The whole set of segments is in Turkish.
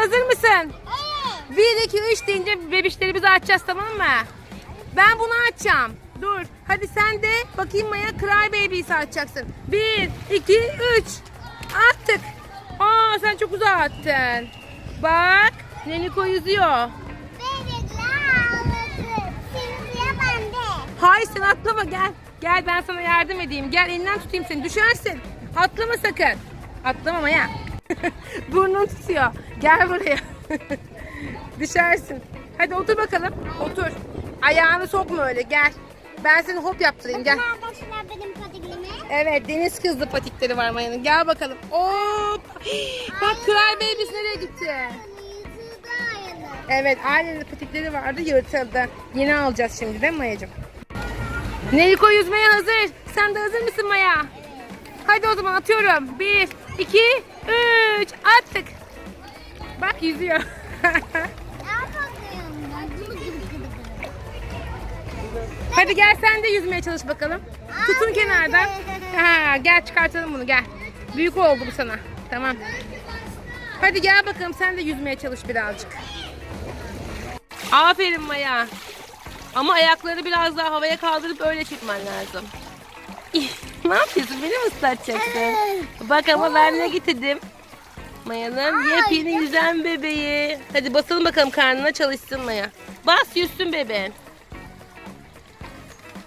hazır mısın? Evet. 1, 2, 3 deyince bebişlerimizi açacağız tamam mı? Ben bunu açacağım. Dur. Hadi sen de bakayım Maya Cry Babies'i açacaksın. 1, 2, 3. Attık. Aa sen çok uzağa attın. Bak. Neniko yüzüyor. Hayır sen atlama gel. Gel ben sana yardım edeyim. Gel elinden tutayım seni. Düşersin. Atlama sakın. Atlama Maya. Burnun tutuyor. Gel buraya. Düşersin. Hadi otur bakalım. Otur. Ayağını sokma öyle gel. Ben seni hop yaptırayım gel. Bakın arkadaşlar benim patiklimi. Evet deniz kızlı patikleri var Maya'nın. Gel bakalım. Hop. Bak Cry Babies nereye gitti? De. Evet ailenin patikleri vardı yırtıldı. Yeni alacağız şimdi değil mi Maya'cığım? Neliko yüzmeye hazır. Sen de hazır mısın Maya? Hadi o zaman atıyorum. Bir, iki, üç. Attık. Bak yüzüyor. Hadi gel sen de yüzmeye çalış bakalım. Tutun kenardan. Ha, gel çıkartalım bunu gel. Büyük oldu bu sana. Tamam. Hadi gel bakalım sen de yüzmeye çalış birazcık. Aferin Maya. Ama ayakları biraz daha havaya kaldırıp öyle çekmen lazım. Ne yapıyorsun? Beni mi ıslatacaksın? Bak ama ben ne getirdim? Maya'nın yepyeni yüzen bebeği. Hadi basalım bakalım karnına çalışsın Maya. Bas yüzsün bebeğin.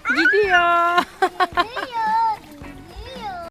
Gidiyor.